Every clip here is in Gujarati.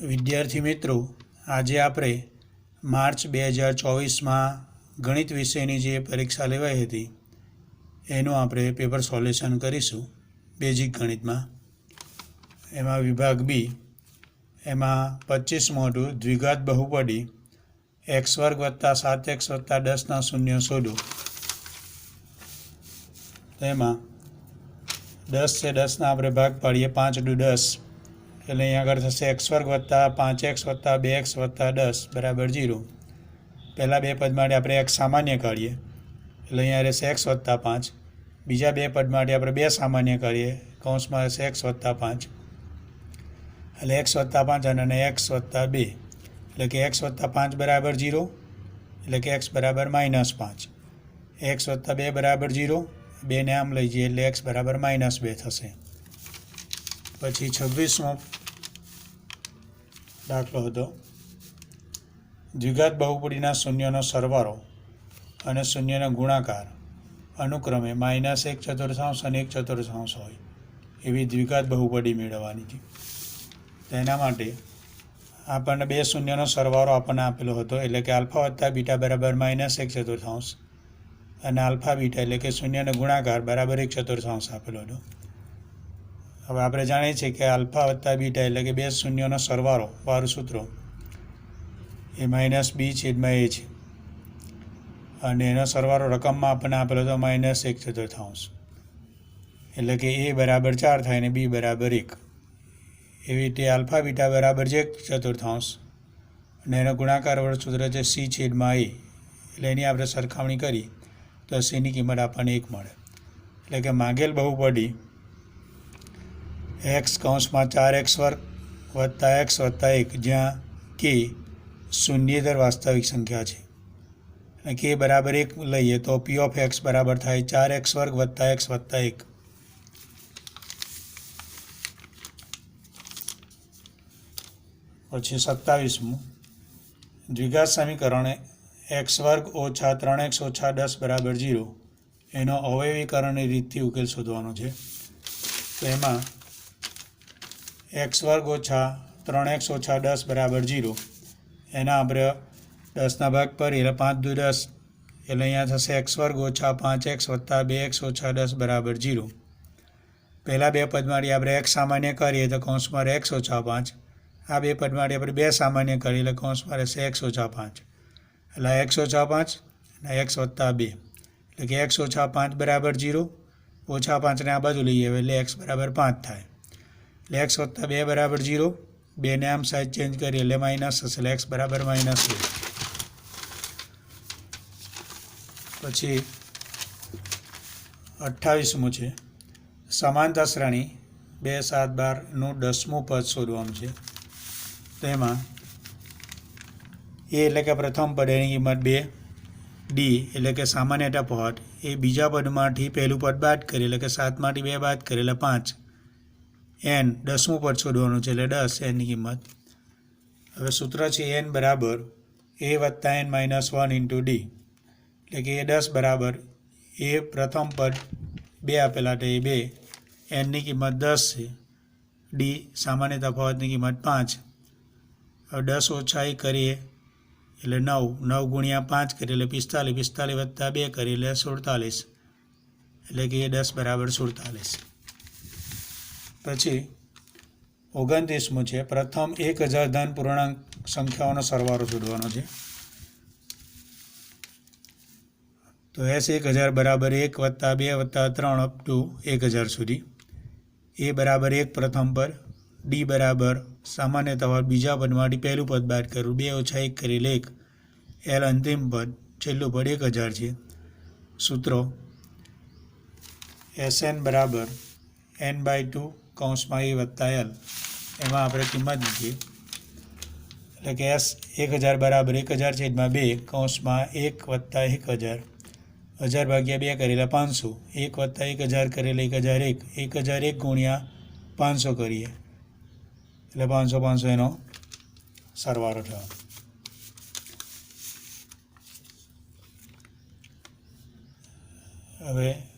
વિદ્યાર્થી મિત્રો, આજે આપણે માર્ચ બે હજાર ચોવીસમાં ગણિત વિષયની જે પરીક્ષા લેવાઈ હતી, એનું આપણે પેપર સોલ્યુશન કરીશું બેઝિક ગણિતમાં. એમાં વિભાગ બી, એમાં પચીસ મોટું દ્વિઘાત બહુપડી એક્સ વર્ગ વત્તા સાત, એક્સ વત્તા દસના શૂન્ય શોધો. તેમાં દસ છે, દસના આપણે ભાગ પાડીએ પાંચ દુ દસ. એટલે અહીંયા આગળ થશે એક્સ વર્ગ વત્તા પાંચ એક્સ વત્તા બે એક્સ વત્તા દસ, બરાબર જીરો. પહેલાં બે પદ માટે આપણે એક્સ સામાન્ય કાઢીએ. એટલે અહીંયા રહેશે એક્સ વત્તા પાંચ. બીજા બે પદ માટે આપણે બે સામાન્ય કાઢીએ. કૌંસમાં રહેશે એક્સ વત્તા પાંચ. એટલે એક્સ વત્તા પાંચ અને એક્સ વત્તા બે. એટલે કે એક્સ વત્તા પાંચ બરાબર જીરો. એટલે કે એક્સ બરાબર માઇનસ પાંચ. એક્સ વત્તા બે બરાબર જીરો. બેને આમ લઈ જઈએ એટલે એક્સ બરાબર માઇનસ બે થશે. પછી છવ્વીસમો દાખલો હતો. દ્વિઘાત બહુપડીના શૂન્યનો સરવાળો અને શૂન્યનો ગુણાકાર અનુક્રમે માઇનસ એક ચતુર્થાંશ અને એક ચતુર્થાંશ હોય એવી દ્વિઘાત બહુપડી મેળવવાની હતી. તેના માટે આપણને બે શૂન્યનો સરવાળો આપણને આપેલો હતો એટલે કે આલ્ફા વત્તા બીટા બરાબર માઇનસ એક ચતુર્થાંશ અને આલ્ફા બીટા એટલે કે શૂન્યનો ગુણાકાર બરાબર એક ચતુર્થાંશ આપેલો હતો. હવે આપણે જાણીએ છીએ કે આલ્ફા વત્તા બીટા એટલે કે બે શૂન્યનો સરવાળો વાળું સૂત્રો. એ માઇનસ બી છેદમાં એ છે. અને એનો સરવાળો રકમમાં આપણને આપેલો તો માઇનસ એક ચતુર્થાંશ એટલે કે એ બરાબર ચાર થાય ને બી બરાબર એક. એવી રીતે આલ્ફા બીટા બરાબર છે એક ચતુર્થાંશ અને એનો ગુણાકાર સૂત્ર છે સી છેદમાં એ. એટલે એની આપણે સરખામણી કરી તો સીની કિંમત આપણને એક મળે. એટલે કે માગેલ બહુપદી એક્સ કૌંસમાં ચાર એક્સ વર્ગ વત્તા એક્સ વત્તા એક, જ્યાં કે શૂન્યેતર વાસ્તવિક સંખ્યા છે. અને કે બરાબર એક લઈએ તો પી ઓફ એક્સ બરાબર થાય ચાર એક્સ વર્ગ વત્તા એક્સ વત્તા એક. પછી સત્તાવીસમું. દ્વિઘાત સમીકરણ એક્સ વર્ગ ઓછા ત્રણ એક્સ ઓછા દસ બરાબર જીરો એનો અવયવીકરણની રીતથી ઉકેલ શોધવાનો છે. તો એમાં એક્સ વર્ગ ઓછા ત્રણ એક્સ ઓછા દસ બરાબર જીરો. એના આપણે દસના ભાગ પર એટલે પાંચ દુ દસ. એટલે અહીંયા થશે એક્સ વર્ગ ઓછા પાંચ એક્સ વત્તા બે એક્સ ઓછા દસ બરાબર જીરો. પહેલાં બે પદમાંથી આપણે એક્સ સામાન્ય કરીએ તો કૌંસમાં એક્સ ઓછા પાંચ. આ બે પદમાંથી આપણે બે સામાન્ય કરીએ એટલે કૌંસમાં રહેશે એક્સ ઓછા પાંચ. એટલે એક્સ ઓછા પાંચ અને એક્સ વત્તા બે. એટલે કે એક્સ ઓછા પાંચ બરાબર જીરો, ઓછા પાંચને આ બાજુ લઈએ એટલે એક્સ બરાબર પાંચ થાય. એટલે એક્સ વત્તા બે બરાબર જીરો બેને આમ સાઇઝ ચેન્જ કરીએ એટલે માઇનસ એટલે એક્સ બરાબર માઇનસ બે પછી અઠ્ઠાવીસમું છે. સમાનતા શ્રેણી બે સાત બારનું દસમું પદ શોધવાનું છે. તેમાં એ એટલે કે પ્રથમ પદ એની કિંમત બે ડી એટલે કે સામાન્ય ટપોહટ એ બીજા પદમાંથી પહેલું પદ બાદ કરી, એટલે કે સાતમાંથી બે બાદ કરી, એટલે પાંચ. એન દસમું પદ શોધવાનું છે એટલે દસ એનની કિંમત. હવે સૂત્ર છે એન બરાબર એ વત્તા N minus one into D એટલે કે એ દસ બરાબર એ પ્રથમ પદ બે આપેલા છે એ બે. એનની કિંમત દસ છે. ડી સામાન્ય તફાવતની કિંમત પાંચ. હવે દસ ઓછા એ કરીએ એટલે નવ. નવ ગુણ્યા પાંચ કરીએ એટલે પિસ્તાલીસ. પિસ્તાલીસ વત્તા બે કરીએ એટલે સુડતાલીસ. એટલે કે એ દસ બરાબર સુડતાલીસ. પછી ઓગણત્રીસમું છે. પ્રથમ એક હજાર ધન પૂર્ણાંક સંખ્યાઓનો સરવાળો શોધવાનો છે. તો એસ એક હજાર બરાબર એક વત્તા બે વત્તા ત્રણ અપ ટુ એક હજાર સુધી. એ બરાબર એક પ્રથમ પર. ડી બરાબર સામાન્ય તફાવત બીજા પદમાંથી પહેલું પદ બાદ કરવું બે ઓછા એક કરી લેખ એલ અંતિમ પદ છેલ્લું પદ એક હજાર છે. સૂત્રો. એસ એન બરાબર એન બાય ટુ કૌંસમાં એ વત્તા એલ એમાં આપણે કિંમત મૂકીએ. એટલે કે એસ એક હજાર બરાબર એક હજાર છેદમાં બે, કૌંસમાં એક વત્તા એક હજાર. હજાર ભાગ્યા બે કરેલા પાંચસો, એક વત્તા એક હજાર કરેલા એક હજાર એક એક હજાર એક ગુણ્યા પાંચસો કરીએ. એટલે પાંચસો પાંચસો એનો સરવાળો થયો. હવે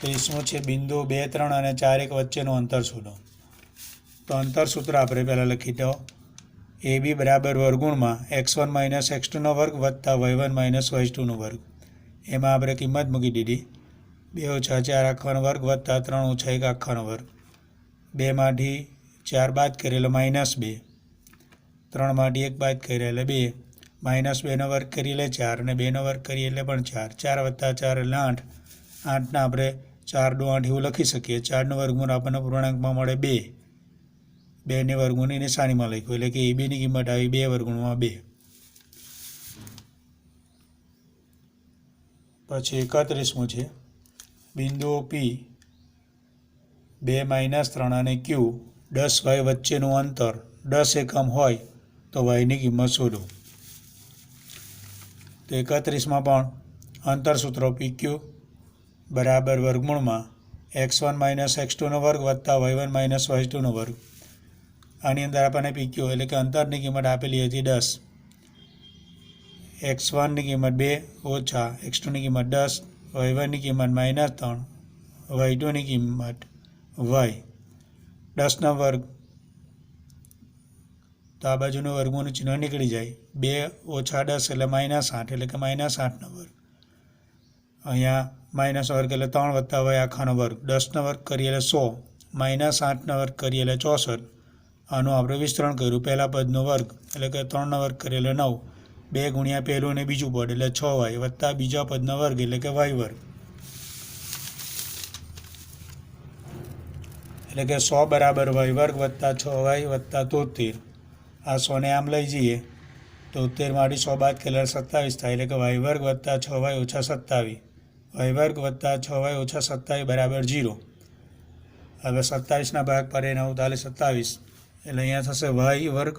ત્રીસમું છે? બિંદુ બે, ત્રણ અને ચાર એક વચ્ચેનું અંતર શોધો. તો અંતર સૂત્ર આપણે પહેલાં લખી દો. એ બી બરાબર વર્ગુણમાં એક્સ વન માઇનસ એક્સ ટુનો વર્ગ વત્તા વાય વન માઇનસ વાય ટુનો વર્ગ. એમાં આપણે કિંમત મૂકી દીધી. બે ઓછા ચાર આખાનો વર્ગ વત્તા ત્રણ ઓછા એક આખાનો વર્ગ. બેમાંથી ચાર બાદ કરીએ એટલે માઇનસ બે. ત્રણમાંથી એક બાદ કરીએ એટલે બે. માઇનસ બેનો વર્ગ કરીએ એટલે ચાર અને બેનો વર્ગ કરીએ એટલે પણ ચાર. ચાર વત્તા ચાર એટલે આઠ. આઠના આપણે ચાર ડો આઠ એવું લખી શકીએ. ચારનું વર્ગમૂળ આપણને પૂર્ણાંકમાં મળે બે. બેની વર્ગમૂળની નિશાનીમાં લખ્યું, એટલે કે એ બેની કિંમત આવી બે વર્ગુણમાં બે. પછી એકત્રીસમું છે. બિંદુઓ પી બે માઇનસ ત્રણ અને ક્યુ દસ વાય વચ્ચેનું અંતર. દસ એકમ હોય તો વાયની કિંમત શોધો. તો એકત્રીસમાં પણ અંતર સૂત્રો પી ક્યુ બરાબર વર્ગમૂળમાં એક્સ વન માઇનસ એક્સ ટુનો વર્ગ વત્તા વાય વન માઇનસ વાય ટુનો વર્ગ. આની અંદર આપણને પી ક્યુ એટલે કે અંતરની કિંમત આપેલી હતી દસ. એક્સ વનની કિંમત બે ઓછા એક્સ ટુની કિંમત દસ, વાય વનની કિંમત માઇનસ ત્રણ, વાય ટુની કિંમત વાય. દસનો વર્ગ. તો આ બાજુનું વર્ગમૂળનું ચિહ્ન નીકળી જાય. બે ઓછા દસ એટલે માઇનસ આઠ એટલે કે માઇનસ આઠનો વર્ગ. અહીંયા માઇનસ વર્ગ એટલે ત્રણ વત્તા વાય આખાનો વર્ગ. દસનો વર્ગ કરીએ એટલે સો. માઇનસ આઠનો વર્ગ કરીએ એટલે ચોસઠ. આનું આપણે વિસ્તરણ કર્યું. પહેલાં પદનો વર્ગ એટલે કે ત્રણનો વર્ગ કરીએ એટલે નવ. બે ગુણ્યા પહેલું અને બીજું પદ એટલે છ વાય વત્તા બીજા પદનો વર્ગ એટલે કે વાય વર્ગ. એટલે કે સો બરાબર વાય વર્ગ વત્તા છ વાય વત્તા તોતેર. આ સોને આમ લઈ જઈએ. તોતેરમાંથી સો બાદ કેટલા? સત્તાવીસ થાય એટલે કે વાય વર્ગ વત્તા છ વાય ઓછા સત્તાવીસ. વાય વર્ગ વત્તા છ વાય ઓછા સત્તાવીસ બરાબર જીરો. હવે સત્તાવીસના ભાગ પડે નવ તાલે સત્તાવીસ. એટલે અહીંયા થશે વાય વર્ગ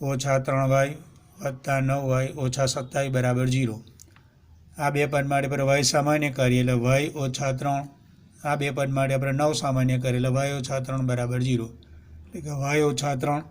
ઓછા ત્રણ વાય વત્તા નવ વાય ઓછા સત્તાવીસ બરાબર જીરો. આ બે પદ માટે આપણે વાય સામાન્ય કરીએ એટલે વાય ઓછા ત્રણ. આ બે પદ માટે આપણે નવ સામાન્ય કરીએ એટલે વાય ઓછા ત્રણ બરાબર જીરો. એટલે કે વાય ઓછા ત્રણ,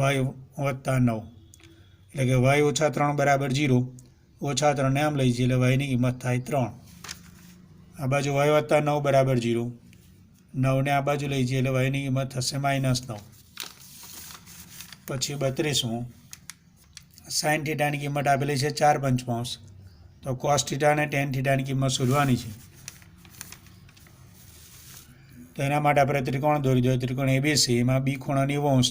વાય વત્તા નવ. એટલે કે વાય ઓછા ત્રણ બરાબર જીરો. ઓછા ત્રણને આમ લઈ જઈએ એટલે વાયની કિંમત થાય ત્રણ. આ બાજુ વાય વત્તા નવ બરાબર જીરો. નવને આ બાજુ લઈ જઈએ એટલે વાયની કિંમત થશે માઇનસ નવ. પછી બત્રીસમું સાઇન થીટાની કિંમત આપેલી છે ચાર પંચમાંશ. તો કોસ થીટા અને ટેન થીટાની કિંમત શોધવાની છે. તો એના માટે આપણે ત્રિકોણ દોરી દો. ત્રિકોણ એબીસી એમાં બી ખૂણો નેવું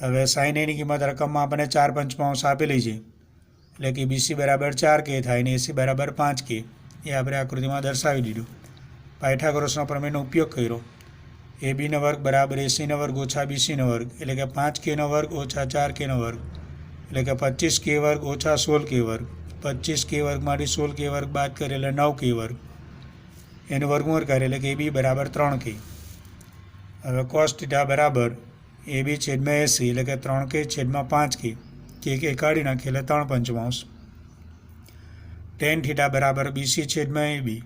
હવે સાઇન એની કિંમત રકમમાં આપણને ચાર પંચમાંશ આપેલી છે. એટલે કે બીસી બરાબર ચાર કે, થાય ને એસી બરાબર પાંચ કે, એ આપણે આકૃતિમાં દર્શાવી દીધું. પાયથાગોરસનો પ્રમેયનો ઉપયોગ કર્યો. એ બીનો વર્ગ બરાબર એસીનો વર્ગ ઓછા બીસીનો વર્ગ, એટલે કે પાંચ કેનો વર્ગ ઓછા ચાર કેનો વર્ગ, એટલે કે પચીસ કે વર્ગ ઓછા સોળ કે વર્ગ, પચીસ કે વર્ગમાંથી સોળ કે વર્ગ બાદ કરે એટલે નવ કે વર્ગ. એનું વર્ગમૂળ કરે એટલે કે એ બી બરાબર ત્રણ કે. હવે કોસ થીટા બરાબર એ બી છેદમાં એસી એટલે કે ત્રણ કે છેદમાં પાંચ કે. કે કે કાઢી નાખીએ એટલે ત્રણ પંચમાંશ. ટેન થીટા બરાબર બીસી છેદમાં એ બી.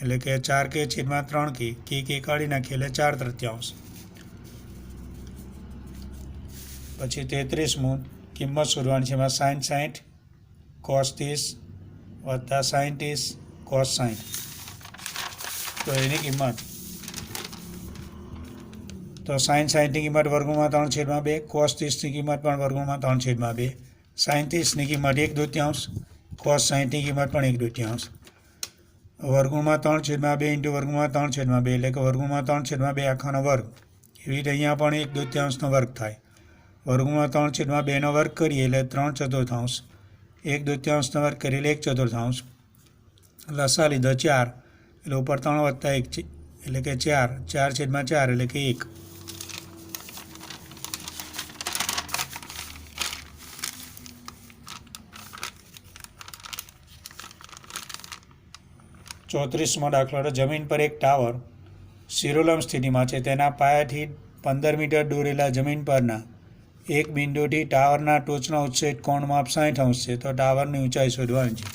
એટલે કે ચાર કે છેદમાં ત્રણ કે કે કે કાઢી નાખીએ એટલે ચાર તૃત્યાંશ. પછી તેત્રીસમું, કિંમત શોધવાની છે એમાં સાઠ સાઠ કોસ ત્રીસ, વત્તા સાઠ ત્રીસ કોસ સાઠ તો એની કિંમત તો સાઇન સાઠની કિંમત વર્ગમાં ત્રણ છેદમાં બે, કોસ ત્રીસની કિંમત પણ વર્ગમાં ત્રણ છેદમાં બે. સાઈન ત્રીસની કિંમત એક દૃત્યાંશ, કોસ સાઠની કિંમત પણ એક દૃત્યાંશ. વર્ગમાં ત્રણ છેદમાં બે ઇન્ટુ વર્ગમાં ત્રણ છેદમાં બે, એટલે કે વર્ગમાં ત્રણ છેદમાં બે આખાનો વર્ગ. એવી રીતે અહીંયા પણ એક દૃત્યાંશનો વર્ગ થાય. વર્ગમાં ત્રણ છેદમાં બેનો વર્ગ કરીએ એટલે ત્રણ ચતુર્થાંશ. એક દૃત્યાંશનો વર્ગ કરીએ એટલે એક ચતુર્થાંશ. લસા લીધો ચાર, એટલે ઉપર ત્રણ વત્તા એક એટલે કે ચાર ચાર છેદમાં ચાર એટલે કે એક. ચોત્રીસમો દાખલો જમીન પર એક ટાવર સિરોલમ સ્થિતિમાં છે. તેના પાયાથી પંદર મીટર દોરેલા જમીન પરના એક બિંદુથી ટાવરના ટોચનો ઉચ્છેદ કોણ માપ સાઠ અંશ છે. તો ટાવરની ઊંચાઈ શોધવાની છે.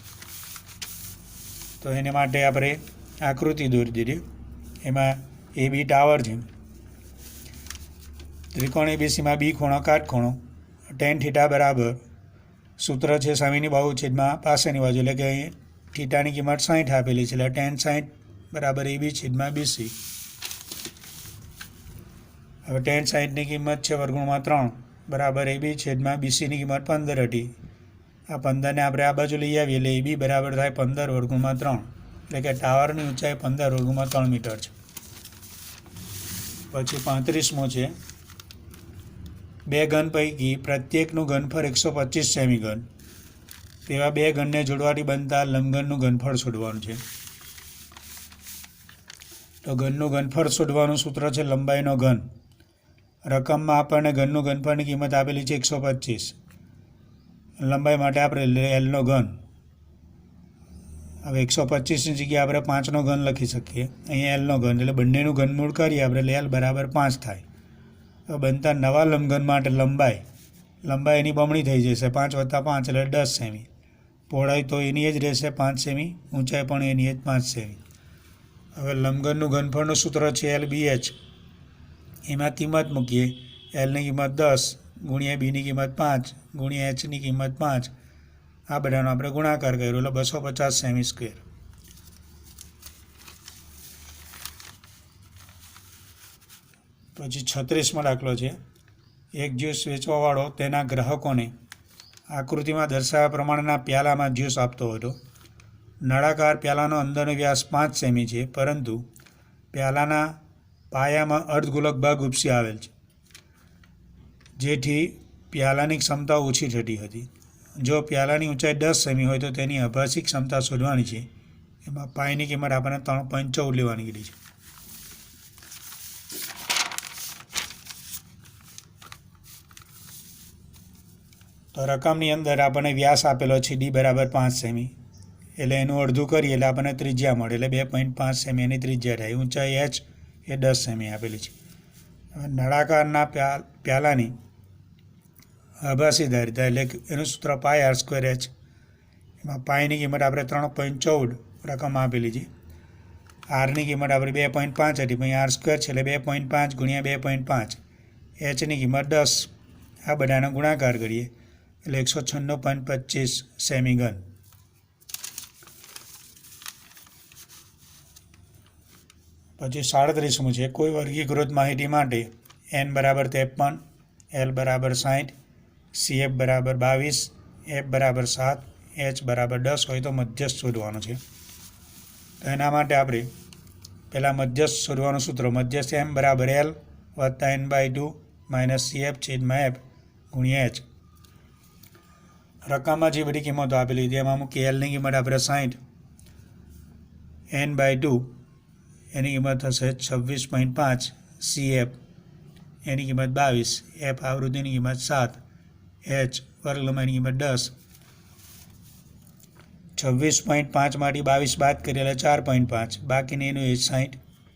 તો એને માટે આપણે આકૃતિ દોરી દીધી. એમાં એ બી ટાવર છે. ત્રિકોણ એબીસીમાં બી ખૂણો કાટખૂણો ટેન થીટા બરાબર સૂત્ર છે. સામેની બાજુ છેદમાં પાસેની બાજુ. એટલે કે અહીં થીટાની કિંમત સાહીઠ આપેલી છે, એટલે ટેન સાહીઠ બરાબર એ બી છેદમાં બીસી હવે ટેન સાહીઠની કિંમત છે વર્ગુણમાં ત્રણ, બરાબર એ બી છેદમાં બીસીની કિંમત પંદર હતી. આ પંદરને આપણે આ બાજુ લઈ આવીએ, એટલે એ બી બરાબર થાય પંદર વર્ગુણમાં ત્રણ, એટલે કે ટાવરની ઊંચાઈ પંદર વર્ગુણમાં ત્રણ મીટર છે. પછી પાંત્રીસમો છે, બે ઘન પૈકી પ્રત્યેકનું ઘનફળ એકસો પચીસ સેમી ઘન. તેવા બે ઘનને જોડવાથી બનતા લંબઘનનું ઘનફળ શોધવાનું છે. તો ઘનનું ઘનફળ શોધવાનું સૂત્ર છે લંબાઈનો ઘન. રકમમાં આપણને ઘનનું ઘનફળની કિંમત આપેલી છે એકસો પચીસ. લંબાઈ માટે આપણે એલનો ઘન. હવે એકસો પચીસની જગ્યાએ આપણે પાંચનો ઘન લખી શકીએ. અહીંયા એલનો ઘન, એટલે બંનેનું ઘનમૂળ કરીએ આપણે, એટલે એલ બરાબર પાંચ થાય. તો બનતા નવા લંબઘન માટે લંબાઈ. લંબાઈ એની બમણી થઈ જશે, પાંચ વત્તા પાંચ, એટલે દસ સેમી. પહોળાઈ તો એની જ રહેશે પાંચ સેમી, ઊંચાઈ પણ એની જ પાંચ સેમી. હવે લંબગનનું ઘનફળનું સૂત્ર છે એલ બી એચ એમાં કિંમત મૂકીએ. એલની કિંમત દસ, ગુણ્યા બીની કિંમત પાંચ, ગુણ્યા એચની કિંમત પાંચ. આ બધાનો આપણે ગુણાકાર કર્યો, એટલે બસો પચાસ સેમી સ્ક્વેર. પછી છત્રીસમાં દાખલો છે. એક જ્યુસ વેચવાવાળો તેના ગ્રાહકોને આકૃતિમાં દર્શાવ્યા પ્રમાણેના પ્યાલામાં જ્યુસ આપતો હતો. નળાકાર પ્યાલાનો અંદરનો વ્યાસ પાંચ સેમી છે, પરંતુ પ્યાલાના પાયામાં અર્ધગોલક ભાગ ઉપસી આવેલ છે, જેથી પ્યાલાની ક્ષમતા ઓછી થતી હતી. જો પ્યાલાની ઊંચાઈ દસ સેમી હોય તો તેની આભાસી ક્ષમતા શોધવાની છે. એમાં પાયની કિંમત આપણને ત્રણ પોઈન્ટ ચૌદ લેવાની કીધી છે. તો રકમની અંદર આપણને વ્યાસ આપેલો છે ડી બરાબર પાંચ સેમી. એટલે એનું અડધું કરીએ એટલે આપણને ત્રિજ્યા મળે. એટલે બે પોઈન્ટ પાંચ સેમી એની ત્રિજ્યા થાય. ઊંચાઈ એચ એ દસ સેમી આપેલી છે. નળાકારના પ્યા, પ્યાલાની આભાસી ધારિતા એટલે એનું સૂત્ર પાય આર સ્ક્વેર એચ. એમાં પાયની કિંમત આપણે ત્રણ પોઈન્ટ ચૌદ રકમ આપેલી છે. આરની કિંમત આપણે બે પોઈન્ટ પાંચ હતી. પછી આર સ્ક્વેર છે એટલે બે પોઈન્ટ પાંચ ગુણ્યા બે પોઈન્ટ પાંચ. એચની કિંમત દસ. આ બધાનો ગુણાકાર કરીએ. એટલે એકસો છન્નું પોઈન્ટ પચીસ સેમી ઘન પછી સાડત્રીસમું છે. કોઈ વર્ગીકૃત માહિતી માટે એન બરાબર ત્રેપન, એલ બરાબર સાઠ સીએફ બરાબર બાવીસ, એફ બરાબર સાત, એચ બરાબર દસ હોય તો મધ્યસ્થ શોધવાનું છે. તો એના માટે આપણે પહેલાં મધ્યસ્થ શોધવાનું સૂત્ર મધ્યસ્થ એમ બરાબર એલ વત્તા N by two minus CF છેદમાં એફ ગુણ્યા એચ. રકમમાં જે બધી કિંમતો આપેલી હતી, એમાં મૂકી એલની કિંમત આપણે સાઠ એન બાય ટુ એની કિંમત થશે છવ્વીસ પોઈન્ટ પાંચ સી એફ એની કિંમત બાવીસ એફ આવૃત્તિની કિંમત સાત એચ વર્ગલંબાઈની કિંમત દસ. છવ્વીસ પોઈન્ટ પાંચમાંથી બાવીસ બાદ કરીએ એટલે ચાર પોઈન્ટ પાંચ. બાકીની એનું એજ સાઠ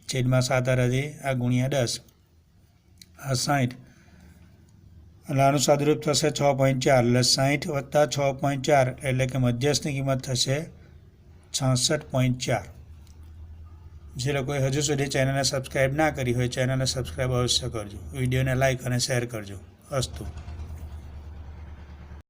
છેદમાં સાત અરાધી આ ગુણ્યા દસ. આ સાઠ એટલે આનું થશે છ પોઈન્ટ ચાર, એટલે સાહીઠ વત્તા છ પોઈન્ટ ચાર, એટલે કે મધ્યસ્થની કિંમત થશે છાસઠ પોઈન્ટ ચાર. જે લોકોએ હજુ સુધી ચેનલને સબસ્ક્રાઈબ ના કરી હોય, ચેનલને સબસ્ક્રાઈબ અવશ્ય કરજો. વિડીયોને લાઇક અને શેર કરજો. અસ્તુ.